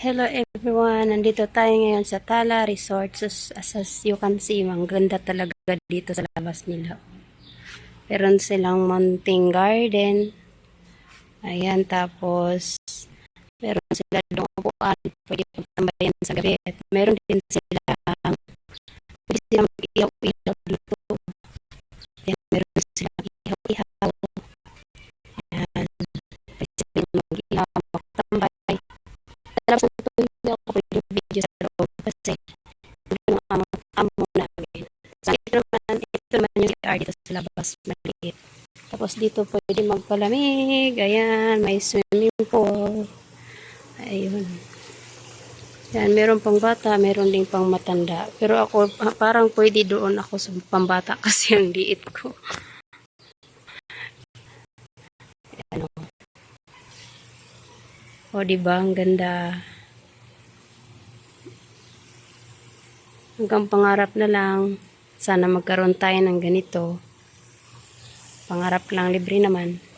Hello everyone, nandito tayo ngayon sa Tala Resort. So, as, as you can see, ang ganda talaga dito sa labas nila. Meron silang mountain garden. Ayan, tapos meron sila doon upuan. Pwede pagtambayan sa gabi. At meron din sila pwede silang ihaw-ihaw dito. Ayan, meron silang ihaw-ihaw. Yung CR dito sa labas, maliit. Tapos dito pwede magpalamig, ayan, may swimming pool. Ayun. Yan, meron pang bata, meron ding pang matanda. Pero ako, ah, parang pwede doon ako sa pambata kasi ang liit ko. Ayan, o. O, di ba? Ang ganda. Hanggang pangarap na lang. Sana magkaroon tayo ng ganito. Pangarap lang, libre naman.